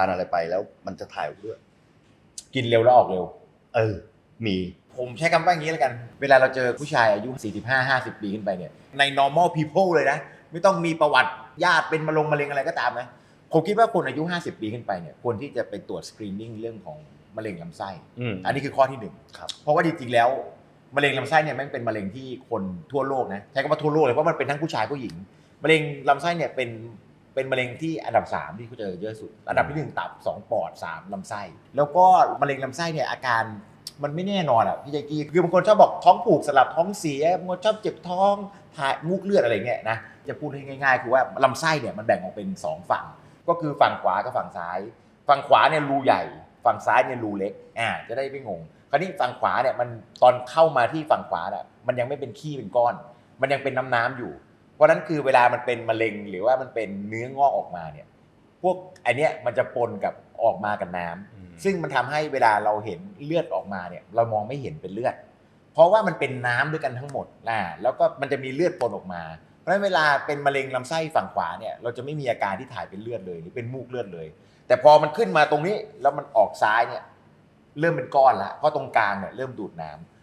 านอะไรไปแล้วมันจะถ่ายออกด้วย กินเร็วแล้วออกเร็ว เออ มี ผมใช้คำว่าอย่างนี้แล้วกัน เวลาเราเจอผู้ชายอายุ 45 50 ปีขึ้นไปเนี่ย ใน normal people เลยนะ ไม่ต้องมีประวัติญาติเป็นมะลงมะเร็งอะไรก็ตามนะ ผมคิดว่าคนอายุ 50 ปีขึ้นไปเนี่ย ควรที่จะไปตรวจสกรีนนิ่งเรื่องของมะเร็งลำไส้ อืม อันนี้คือข้อที่หนึ่งครับเพราะว่าจริงๆแล้วมะเร็งลำไส้เนี่ยแมันเป็นมะเร็งที่คนทั่วโลกนะใช้คำว่าทั่วโลกเลยเพราะมันเป็นทั้งผู้ชายผู้หญิงมะเร็งลำไส้เนี่ยเป็น เป็นมะเร็งที่อันดับ 3 ที่เขาเจอเยอะสุด อันดับที่หนึ่งตับสองปอดสามลำไส้ แล้วก็มะเร็งลำไส้เนี่ยอาการมันไม่แน่นอนอะพี่แจ๊กกี้คือบางคนชอบบอกท้องผูกสลับท้องเสียบางคนชอบเจ็บท้องถ่ายมูกเลือดอะไรเงี้ยนะจะพูดให้ง่ายๆ คือว่าลำไส้เนี่ยมันแบ่งออกเป็นสองฝั่ง ก็คือฝั่งขวากับฝั่งซ้าย ฝั่งขวาเนี่ยรูใหญ่ ฝั่งซ้ายเนี่ยรูเล็กอ่าจะได้ไม่งง คราวนี้ฝั่งขวาเนี่ยมันตอนเข้ามาที่ฝั่งขวาเนี่ยมันยังไม่เป็นขี้เป็นก้อน มันยังเป็นน้ำน้ำๆอยู่ เพราะฉะนั้นคือเวลามันเป็นมะเร็งหรือว่ามันเป็นเนื้องอกออกมาเนี่ยพวกไอเนี้ยมันจะปนกับออกมากับน้ำอืมซึ่งมันทำให้เวลาเราเห็นเลือดออกมาเนี่ยเรามองไม่เห็นเป็นเลือด เพราะว่ามันเป็นน้ำด้วยกันทั้งหมดนะแล้วก็มันจะมีเลือดปนออกมา เพราะฉะนั้นเวลาเป็นมะเร็งลำไส้ฝั่งขวาเนี่ยเราจะไม่มีอาการที่ถ่ายเป็นเลือดเลย หรือเป็นมูกเลือดเลย แต่พอมันขึ้นมาตรงนี้แล้วมันออกซ้ายเนี่ยเริ่มเป็นก้อนละเพราะตรงกลางเนี่ยเริ่มดูดน้ำ